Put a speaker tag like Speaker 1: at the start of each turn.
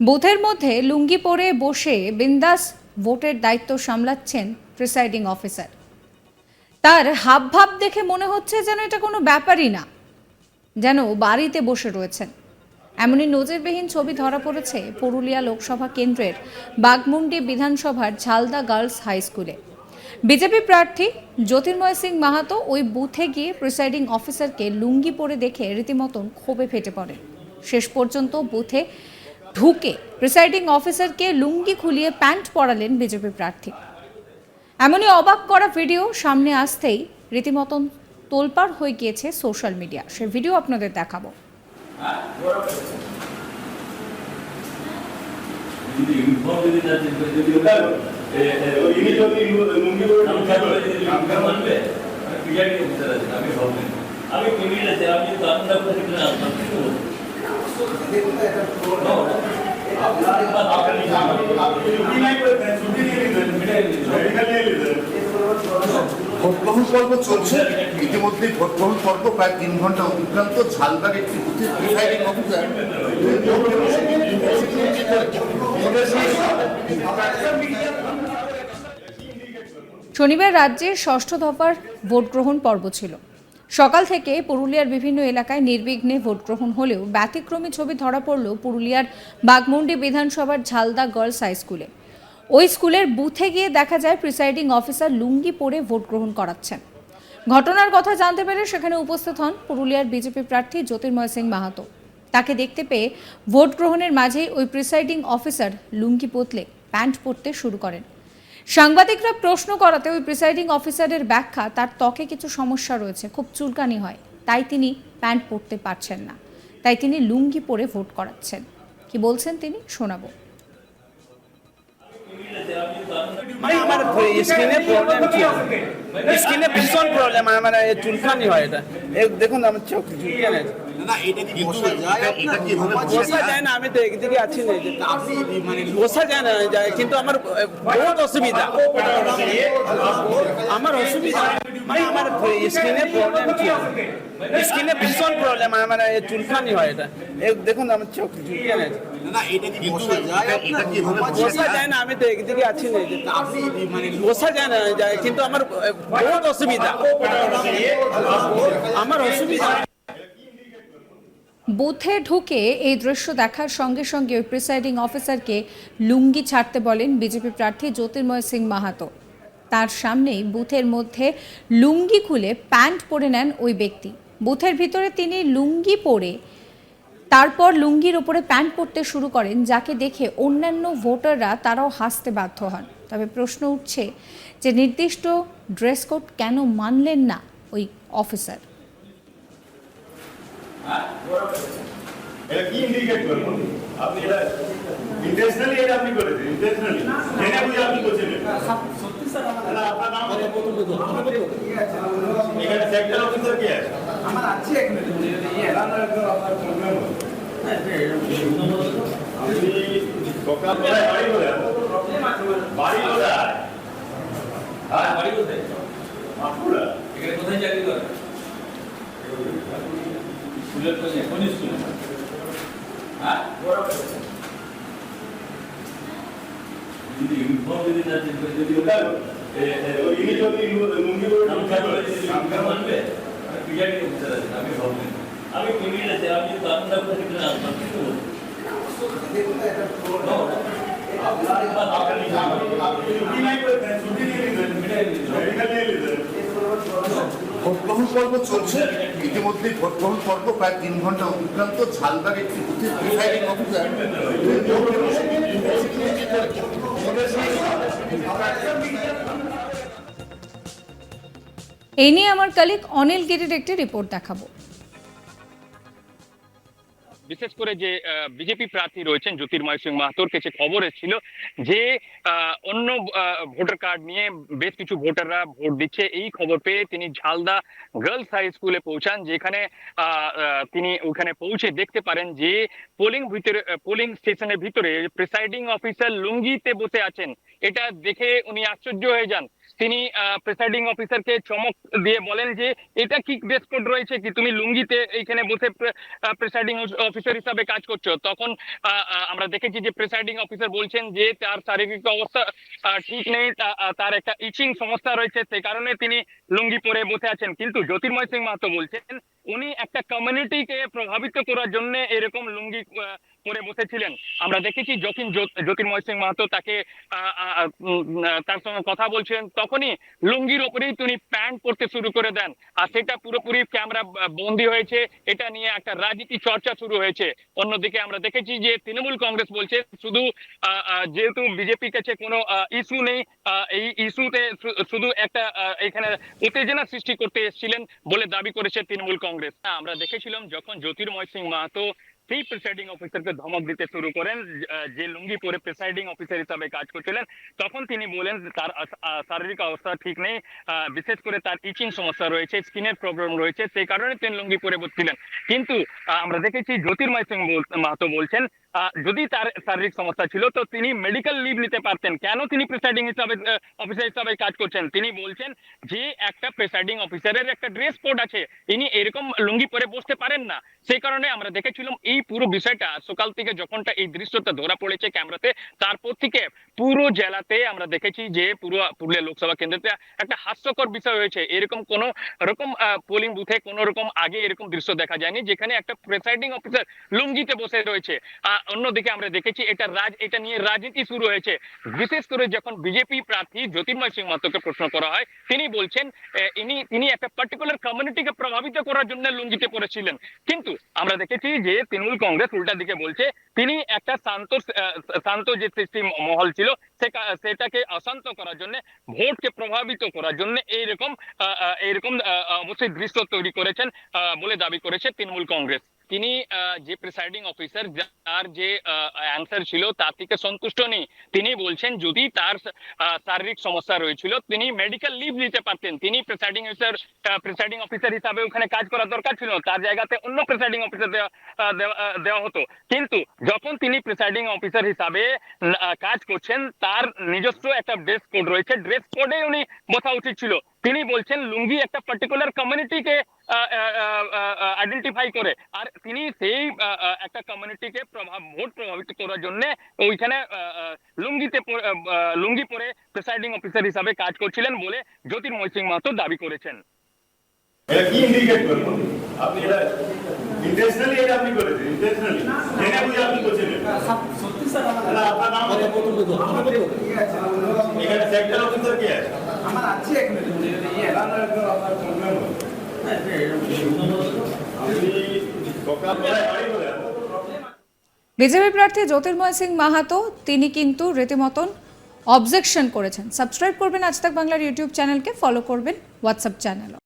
Speaker 1: বুথের মধ্যে লুঙ্গি পরে বসে বিন্দাস ভোটের দায়িত্ব সামলাচ্ছেন প্রিসাইডিং অফিসার। তার হাবভাব দেখে মনে হচ্ছে যেন এটা কোনো ব্যাপারই না, যেন বাড়িতে বসে রয়েছেন। এমনই নজিরবিহীন ছবি ধরা পড়েছে পুরুলিয়া লোকসভা কেন্দ্রের বাগমুন্ডি বিধানসভার ঝালদা গার্লস হাই স্কুলে। বিজেপি প্রার্থী জ্যোতির্ময় সিং মাহাতো ওই বুথে গিয়ে প্রিসাইডিং অফিসারকে লুঙ্গি পরে দেখে রীতিমতন ক্ষোভে ফেটে পড়েন। শেষ পর্যন্ত বুথে ঢুকে প্রিসাইডিং অফিসারকে লুঙ্গি খুলিয়ে প্যান্ট পরালেন বিজেপি প্রার্থী এমনই অবাক করা ভিডিও সামনে আসতেই রীতিমতন তোলপাড় হয়ে গিয়েছে সোশ্যাল মিডিয়া সে ভিডিও আপনাদের দেখাবো
Speaker 2: আমি
Speaker 3: ঢুকে
Speaker 2: থাকলে
Speaker 3: পড়ে,
Speaker 2: যদি
Speaker 3: কাম
Speaker 2: ইউনিফর্ম আনবে আমি পিজারি অফিসার আছি আমি ভাববেন আমি কিমিল আছে আমি যদি কারণ না করে দিলে আপনার কি করব
Speaker 3: আপনি আপনি লুঙ্গি নাই পরে দেন, ছুটি নিয়ে নিতেন, মেডিকেল নিয়ে নিতেন।
Speaker 4: ভোট গ্রহণ পর্ব চলছে ইতিমধ্যে ভোট গ্রহণ পর্ব প্রায় তিন ঘণ্টা অতিক্রান্ত ঝালবাগ একটি
Speaker 1: শনিবার রাজ্যের ষষ্ঠ দফার ভোট গ্রহণ পর্ব ছিল সকাল থেকে পুরুলিয়ার বিভিন্ন এলাকায় নির্বিঘ্নে ভোট গ্রহণ হলেও ব্যতিক্রমী ছবি ধরা পড়ল পুরুলিয়ার বাগমুন্ডি বিধানসভার ঝালদা গার্লস হাই স্কুলে। ওই স্কুলের বুথে গিয়ে দেখা যায় প্রিসাইডিং অফিসার লুঙ্গি পরে ভোট গ্রহণ করাচ্ছেন। ঘটনার কথা জানতে পেরে সেখানে উপস্থিত হন পুরুলিয়ার বিজেপি প্রার্থী জ্যোতির্ময় সিং মাহাতো। তাকে দেখতে পেয়ে ভোট গ্রহণের মাঝেই ওই প্রিসাইডিং অফিসার লুঙ্গি পোতলে, প্যান্ট পরতে শুরু করেন। সাংবাদিকরা প্রশ্ন করাতে ওই প্রিসাইডিং অফিসারের ব্যাখ্যা, তার ত্বকে কিছু সমস্যা রয়েছে, খুব চুলকানি হয়। তাই তিনি প্যান্ট পরতে পারছেন না। তাই তিনি লুঙ্গি পরে ভোট করাচ্ছেন। কি বলছেন তিনি? শোনাবো।
Speaker 5: মানে এটা। দেখুন, আমার চোখ
Speaker 4: বসা যায় এটা কীভাবে
Speaker 5: বসা যায় না আমি তো একদিকে আছি না যে
Speaker 4: আপনি মানে
Speaker 5: বসা যায় না যায় কিন্তু আমার বহুত অসুবিধা। আমার অসুবিধা মানে আমার স্কিনে প্রবলেম কি স্কিনে ভীষণ প্রবলেম আমার এই চুলকানি হয় এটা। দেখুন আমার চোখ চুলকানি আছে।
Speaker 4: না এটা কি বসা যায়? এটা কীভাবে
Speaker 5: বসা যায়? না আমি তো একদিকে আছি না যে
Speaker 4: আপনি মানে
Speaker 5: বসা যায় না কিন্তু আমার বহুত অসুবিধা। আমার অসুবিধা
Speaker 1: বুথে ঢুকে এই দৃশ্য দেখার সঙ্গে সঙ্গে ওই প্রিসাইডিং অফিসারকে লুঙ্গি ছাড়তে বলেন বিজেপি প্রার্থী জ্যোতির্ময় সিং মাহাতো। তার সামনেই বুথের মধ্যে লুঙ্গি খুলে প্যান্ট পরে নেন ওই ব্যক্তি। বুথের ভিতরে তিনি লুঙ্গি পরে তারপর লুঙ্গির ওপরে প্যান্ট পরতে শুরু করেন, যাকে দেখে অন্যান্য ভোটাররা তারাও হাসতে বাধ্য হন। তবে প্রশ্ন উঠছে যে, নির্দিষ্ট ড্রেস কোড কেন মানলেন না ওই অফিসার
Speaker 3: এটা কি ইন্ডিকেট করব? আপনি এটা ইন্টেনশনালি এটা আপনি করেছেন ইন্টেনশনালি জেনে বুঝে আপনি করছেন এটা। না, আপনার নাম এখানে সেক্টর অফিসার কে আছে?
Speaker 5: আমার আছে এখানে
Speaker 3: আপনি সকাল বেলায় বাড়ি কোথায়? বাড়ি কোথায়?
Speaker 2: হ্যাঁ? বাড়ি কোথায়? এখানে কোথায় চাকরি করে স্কুলের কোথায় কোন স্কুলে? হ্যাঁ? যদি ইউনিফর্ম যদি না দিতে যদি ওটা
Speaker 3: ইনি যদি লুঙ্গি পরে কাম
Speaker 2: ইউনিফর্ম
Speaker 3: কাম
Speaker 2: আনবে আমি পিজারি অফিসার আছি আমি ভাববেন আমি কিমিল আছে আমি যদি করে দিলে আপনার কি করব?
Speaker 3: আপনি আপনি লুঙ্গি নাই পরে দেন, ছুটি নিয়ে নিতেন, মেডিকেল নিয়ে নিতেন।
Speaker 4: ভোট গ্রহণ পর্ব চলছে? ইতিমধ্যে ভোট পর্ব প্রায় তিন ঘণ্টা অতিক্রান্ত। ঝালবাগ একটি বুথের প্রিসাইডিং অফিসার
Speaker 1: এই নিয়ে আমার কালিক অনিল গিরির একটি রিপোর্ট দেখাবো।
Speaker 6: বিশেষ করে যে বিজেপি প্রার্থী রয়েছেন জ্যোতির্ময় সিং মাহাতোর কাছে খবর এসেছিল যে অন্য ভোটার কার্ড নিয়ে বেশ কিছু ভোটাররা ভোট দিচ্ছে, এই খবর পেয়ে তিনি ঝালদা গার্লস হাই স্কুলে পৌঁছান, যেখানে তিনি ওখানে পৌঁছে দেখতে পারেন যে, পোলিং ভিতরে পোলিং স্টেশনের ভিতরে প্রিসাইডিং অফিসার লুঙ্গিতে বসে আছেন। এটা দেখে উনি আশ্চর্য হয়ে যান। তিনি প্রেসাইডিং অফিসারকে চমক দিয়ে বলেন যে, এটা কি ড্রেস কোড রয়েছে কি? তুমি লুঙ্গিতে এইখানে বসে প্রেসাইডিং অফিসার হিসাবে কাজ করছ। তখন আমরা দেখেছি যে প্রেসাইডিং অফিসার বলছেন যে, তার শারীরিক অবস্থা ঠিক নেই তার একটা ইচিং সমস্যা রয়েছে সেই কারণে তিনি লুঙ্গি পরে বসে আছেন। কিন্তু জ্যোতির্ময় সিং মাহাতো বলছেন, উনি একটা কমিউনিটিকে প্রভাবিত করার জন্য এরকম লুঙ্গি পরে বসেছিলেন। আমরা দেখেছি যখন জ্যোতির্ময় সিং মাহাতো তাকে তার সঙ্গে কথা বলছেন। তখনই লুঙ্গির ওপরেই তিনি প্যান্ট পরতে শুরু করে দেন। আর সেটা পুরোপুরি ক্যামেরা বন্দি হয়েছে। এটা নিয়ে একটা রাজনীতি চর্চা শুরু হয়েছে। অন্যদিকে আমরা দেখেছি যে তৃণমূল কংগ্রেস বলছে, শুধু যেহেতু বিজেপির কাছে কোনো ইস্যু নেই এই ইস্যুতে শুধু একটা এখানে উত্তেজনা সৃষ্টি করতে এসেছিলেন বলে দাবি করেছে তৃণমূল কংগ্রেস। আমরা দেখেছিলাম যখন জ্যোতির্ময় সিং মাহাতো সেই প্রেসাইডিং অফিসারকে ধমক দিতে শুরু করেন, যে লুঙ্গি পরে প্রেসাইডিং অফিসার হিসাবে কাজ করছিলেন, তখন তিনি বলেন তার শারীরিক অবস্থা ঠিক নেই বিশেষ করে তার ইচিং সমস্যা রয়েছে স্কিনের প্রবলেম রয়েছে, সেই কারণে তিনি লুঙ্গি পরে বসছিলেন। কিন্তু আমরা দেখেছি জ্যোতির্ময় সিং মাহাতো বলছেন যদি তার শারীরিক সমস্যা ছিল, তো তিনি মেডিকেল লিভ নিতে পারতেন। কেন তিনি প্রেসাইডিং হিসাবে অফিসার হিসাবে কাজ করছেন? তিনি বলছেন যে, একটা প্রেসাইডিং অফিসারের একটা ড্রেস কোড আছে। ইনি এরকম লুঙ্গি পরে বসতে পারেন না। সেই কারণে আমরা দেখেছিলাম এই পুরো বিষয়টা। সকাল থেকে যখনটা এই দৃশ্যটা ধরা পড়েছে ক্যামেরাতে, তারপর থেকে পুরো জেলাতে আমরা দেখেছি যে, পুরো পুরুলিয়া লোকসভা কেন্দ্রতে একটা হাস্যকর বিষয় হয়েছে। এরকম কোন রকম পোলিং বুথে কোন রকম আগে এরকম দৃশ্য দেখা যায়নি, যেখানে একটা প্রেসাইডিং অফিসার লুঙ্গিতে বসে রয়েছে। অন্যদিকে আমরা দেখেছি এটা রাজ এটা নিয়ে রাজনীতি শুরু হয়েছে। বিশেষ করে যখন বিজেপি প্রার্থী জ্যোতির্ময় সিং মাহাতোকে প্রশ্ন করা হয়, তিনি বলছেন ইনি তিনি একটা পার্টিকুলার কমিউনিটিকে প্রভাবিত করার জন্য লুঙ্গিতে পড়েছিলেন কিন্তু আমরা দেখেছি যে তৃণমূল কংগ্রেস উল্টা দিকে বলছে, তিনি একটা শান্ত শান্ত যে সৃষ্টি মহল ছিল সেটাকে অশান্ত করার জন্য, ভোটকে প্রভাবিত করার জন্য এইরকম এইরকম অবশ্যই দৃশ্য তৈরি করেছেন বলে দাবি করেছে তৃণমূল কংগ্রেস। তিনি যে প্রিসাইডিং অফিসার যার যে অ্যান্সার ছিল তার থেকে সন্তুষ্ট নেই। তিনি বলছেন, যদি তার শারীরিক সমস্যা রয়েছিল, তিনি মেডিকেল লিভ নিতে পারতেন। তিনি প্রিসাইডিং অফিসার প্রিসাইডিং অফিসার হিসাবে ওখানে কাজ করা দরকার ছিল তার জায়গাতে অন্য প্রিসাইডিং অফিসার দেওয়া হতো। কিন্তু যখন তিনি প্রিসাইডিং অফিসার হিসাবে কাজ করছেন তার নিজস্ব একটা ড্রেস কোড রয়েছে। ড্রেস কোডে উনি বসা উচিত ছিল। তিনি বলছেন, লুঙ্গি একটা পার্টিকুলার কমিউনিটিকে আইডেন্টিফাই করে। আর তিনি সেই একটা কমিউনিটিকে প্রভাব ভোট প্রভাবিত করার জন্য ওইখানে লুঙ্গিতে লুঙ্গি পরে প্রেসাইডিং অফিসার হিসাবে কাজ করছিলেন বলে জ্যোতির্ময় সিং মাহাতো দাবি করেছেন।
Speaker 3: এটা কি ইন্ডিকেট করব? আপনি এটা ইন্টেনশনালি এটা আপনি করেছেন ইন্টেনশনালি জেনে বুঝে আপনি করছেন এটা। না, আপনার নাম এখানে সেক্টর অফিসার কে আছে?
Speaker 5: আমার আছে এখানে
Speaker 3: না, না, এটা আপনার প্রবলেম আপনি সকাল বাড়ি বলে
Speaker 1: বিজেপি প্রার্থী জ্যোতির্ময় সিং মাহাতো তিনি কিন্তু রীতিমতন অবজেকশন করেছেন। সাবস্ক্রাইব করবেন আজ তাক বাংলার ইউটিউব চ্যানেলকে ফলো করবেন হোয়াটসঅ্যাপ চ্যানেল